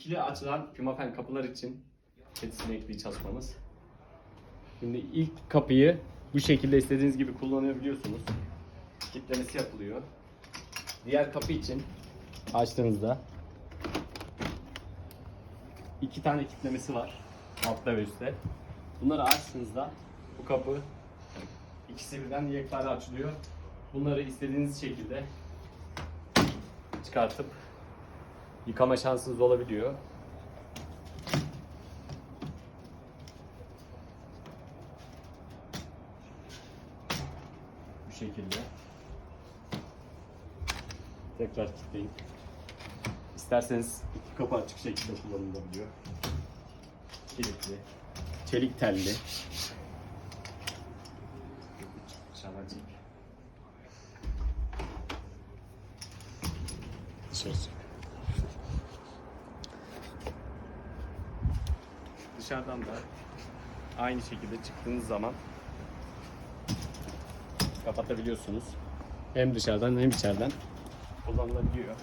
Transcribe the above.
İkili açılan pimapen kapılar için ket sinekli çalışmamız. Şimdi ilk kapıyı bu şekilde istediğiniz gibi kullanabiliyorsunuz. Kitlemesi yapılıyor. Diğer kapı için açtığınızda iki tane kitlemesi var. Altta ve üstte. Bunları açtığınızda bu kapı ikisi birden yekpare açılıyor. Bunları istediğiniz şekilde çıkartıp yıkama şansınız olabiliyor. Bu şekilde. Tekrar kilitleyin. İsterseniz iki kapı açık şekilde kullanılabiliyor. Kilitli. Çelik telli. Şarjı. Dışarı Dışarıdan da aynı şekilde çıktığınız zaman kapatabiliyorsunuz. Hem dışarıdan hem içeriden kullanılabiliyor.